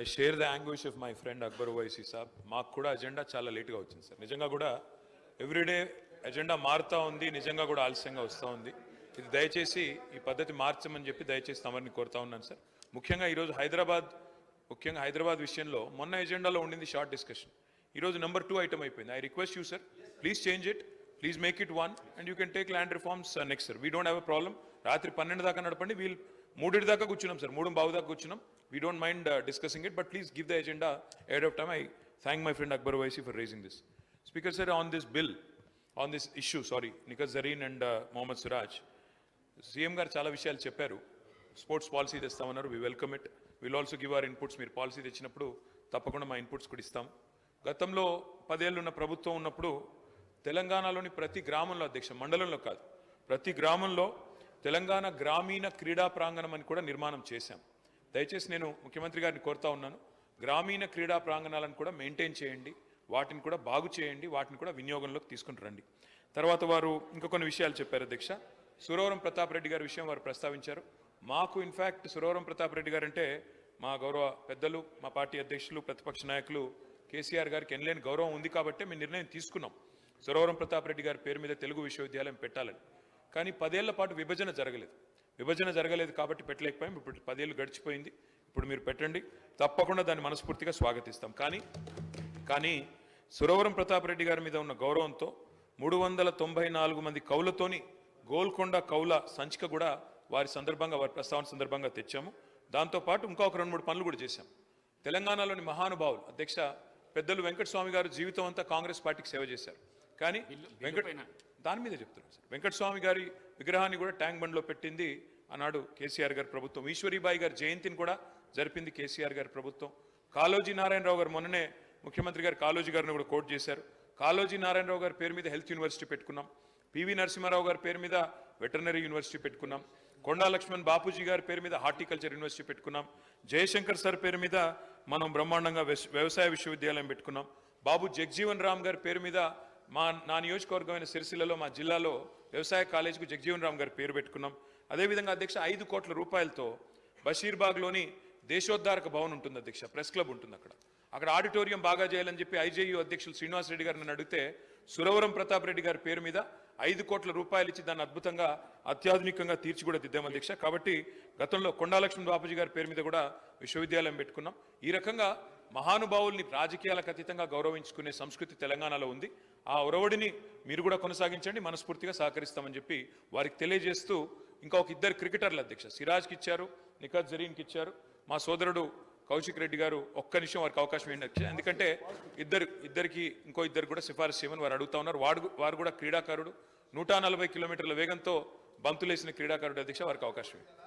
I share the language of my friend Akbar Owaisi సాబ్ మాకు కూడా agenda చాలా లేట్గా వచ్చింది సార్ నిజంగా కూడా ఎవ్రీడే అజెండా మారుతూ ఉంది నిజంగా కూడా ఆలస్యంగా వస్తూ ఉంది. ఇది దయచేసి ఈ పద్ధతి మార్చమని చెప్పి దయచేసి తమరిని కోరుతా ఉన్నాను సార్ ముఖ్యంగా ఈరోజు హైదరాబాద్ ముఖ్యంగా హైదరాబాద్ విషయంలో మొన్న ఎజెండాలో ఉండింది షార్ట్ డిస్కషన్ ఈరోజు నెంబర్ టూ ఐటమ్ అయిపోయింది. I request you sir please change it please make it one and you can take land reforms next sir we don't have a problem రాత్రి పన్నెండు దాకా నడపండి. వీల్ మూడింటి దాకా కూర్చున్నాం సార్. మూడు బావు దాకా కూర్చున్నాం. We don't mind discussing it but please give the agenda ahead of time I thank my friend Akbar Owaisi for raising this speaker sir on this bill on this issue sorry Nikhat Zareen and Mohammed Siraj CM గారు చాలా విషయాలు చెప్పారు. Sports policy తెస్తామన్నారు. We welcome it will also give our inputs మీరు policy తెచ్చినప్పుడు తప్పకుండా మా inputs కూడా ఇస్తాం. గతంలో పదేళ్ళు ఉన్న ప్రభుత్వం ఉన్నప్పుడు తెలంగాణలోని ప్రతి గ్రామంలో అధ్యక్ష మండలంలో కాదు ప్రతి గ్రామంలో తెలంగాణ గ్రామీణ క్రీడా ప్రాంగణం అని కూడా నిర్మాణం చేశాం. దయచేసి నేను ముఖ్యమంత్రి గారిని కోరుతా ఉన్నాను. గ్రామీణ క్రీడా ప్రాంగణాలను కూడా మెయింటైన్ చేయండి. వాటిని కూడా బాగు చేయండి. వాటిని కూడా వినియోగంలోకి తీసుకుని రండి. తర్వాత వారు ఇంకా కొన్ని విషయాలు చెప్పారు అధ్యక్ష సురవరం ప్రతాప్ రెడ్డి గారి విషయం వారు ప్రస్తావించారు. మాకు ఇన్ఫ్యాక్ట్ సురవరం ప్రతాప్ రెడ్డి గారు అంటే మా గౌరవ పెద్దలు మా పార్టీ అధ్యక్షులు ప్రతిపక్ష నాయకులు కేసీఆర్ గారికి ఎనలేని గౌరవం ఉంది కాబట్టి మేము నిర్ణయం తీసుకున్నాం. సురవరం ప్రతాప్ రెడ్డి గారి పేరు మీద తెలుగు విశ్వవిద్యాలయం పెట్టాలని. కానీ పదేళ్ళ పాటు విభజన జరగలేదు. విభజన జరగలేదు కాబట్టి పెట్టలేకపోయాం. ఇప్పుడు పదేళ్ళు గడిచిపోయింది. ఇప్పుడు మీరు పెట్టండి. తప్పకుండా దాన్ని మనస్ఫూర్తిగా స్వాగతిస్తాం. కానీ కానీ సురవరం ప్రతాప్ రెడ్డి గారి మీద ఉన్న గౌరవంతో మూడు వందల తొంభై నాలుగు మంది కౌలతోని గోల్కొండ కౌల సంచిక కూడా వారి సందర్భంగా వారి ప్రస్తావన సందర్భంగా తెచ్చాము. దాంతోపాటు ఇంకొక రెండు మూడు పనులు కూడా చేశాం. తెలంగాణలోని మహానుభావులు అధ్యక్ష పెద్దలు వెంకటస్వామి గారు జీవితం అంతా కాంగ్రెస్ పార్టీకి సేవ చేశారు. కానీ వెంకట దాని మీద చెప్తున్నాను సార్. వెంకటస్వామి గారి విగ్రహాన్ని కూడా ట్యాంక్ బండ్లో పెట్టింది ఆనాడు కేసీఆర్ గారి ప్రభుత్వం. ఈశ్వరీబాయి గారి జయంతిని కూడా జరిపింది కేసీఆర్ గారి ప్రభుత్వం. కాలోజీ నారాయణరావు గారు మొన్ననే ముఖ్యమంత్రి గారు కాలోజీ గారిని కూడా కోట్ చేశారు. కాలోజీ నారాయణరావు గారి పేరు మీద హెల్త్ యూనివర్సిటీ పెట్టుకున్నాం. పివి నరసింహారావు గారి పేరు మీద వెటర్నరీ యూనివర్సిటీ పెట్టుకున్నాం. కొండా లక్ష్మణ్ బాపూజీ గారి పేరు మీద హార్టికల్చర్ యూనివర్సిటీ పెట్టుకున్నాం. జయశంకర్ సార్ పేరు మీద మనం బ్రహ్మాండంగా వ్యవసాయ విశ్వవిద్యాలయం పెట్టుకున్నాం. బాబు జగ్జీవన్ రామ్ గారి పేరు మీద మా నా నియోజకవర్గమైన సిరిసిల్లలో మా జిల్లాలో వ్యవసాయ కాలేజీకు జగజీవన్ రామ్ గారి పేరు పెట్టుకున్నాం. అదేవిధంగా అధ్యక్ష ఐదు కోట్ల రూపాయలతో బషీర్బాగ్లోని దేశోద్ధారక భవన్ ఉంటుంది అధ్యక్ష ప్రెస్ క్లబ్ ఉంటుంది అక్కడ. అక్కడ ఆడిటోరియం బాగా చేయాలని చెప్పి ఐజేయూ అధ్యక్షులు శ్రీనివాస్ రెడ్డి గారిని అడిగితే సురవరం ప్రతాప్ రెడ్డి గారి పేరు మీద ఐదు కోట్ల రూపాయలు ఇచ్చి దాన్ని అద్భుతంగా అత్యాధునికంగా తీర్చి కూడా దిద్దాం అధ్యక్ష. కాబట్టి గతంలో కొండాలక్ష్మణ్ బాపూజీ గారి పేరు మీద కూడా విశ్వవిద్యాలయం పెట్టుకున్నాం. ఈ రకంగా మహానుభావుల్ని రాజకీయాలకు అతీతంగా గౌరవించుకునే సంస్కృతి తెలంగాణలో ఉంది. ఆ ఒరవడిని మీరు కూడా కొనసాగించండి మనస్ఫూర్తిగా సహకరిస్తామని చెప్పి వారికి తెలియజేస్తూ ఇంకా ఒక ఇద్దరు క్రికెటర్లు అధ్యక్ష సిరాజ్కి ఇచ్చారు నిఖత్ జరీన్కి ఇచ్చారు. మా సోదరుడు కౌశిక్ రెడ్డి గారు ఒక్క నిమిషం వారికి అవకాశం ఏంటి ఎందుకంటే ఇద్దరు ఇద్దరికి ఇంకో ఇద్దరు కూడా సిఫారసు చేయమని వారు అడుగుతా ఉన్నారు. వాడు వారు కూడా క్రీడాకారుడు. నూట నలభై కిలోమీటర్ల వేగంతో బంతులేసిన క్రీడాకారుడు అధ్యక్ష వారికి అవకాశం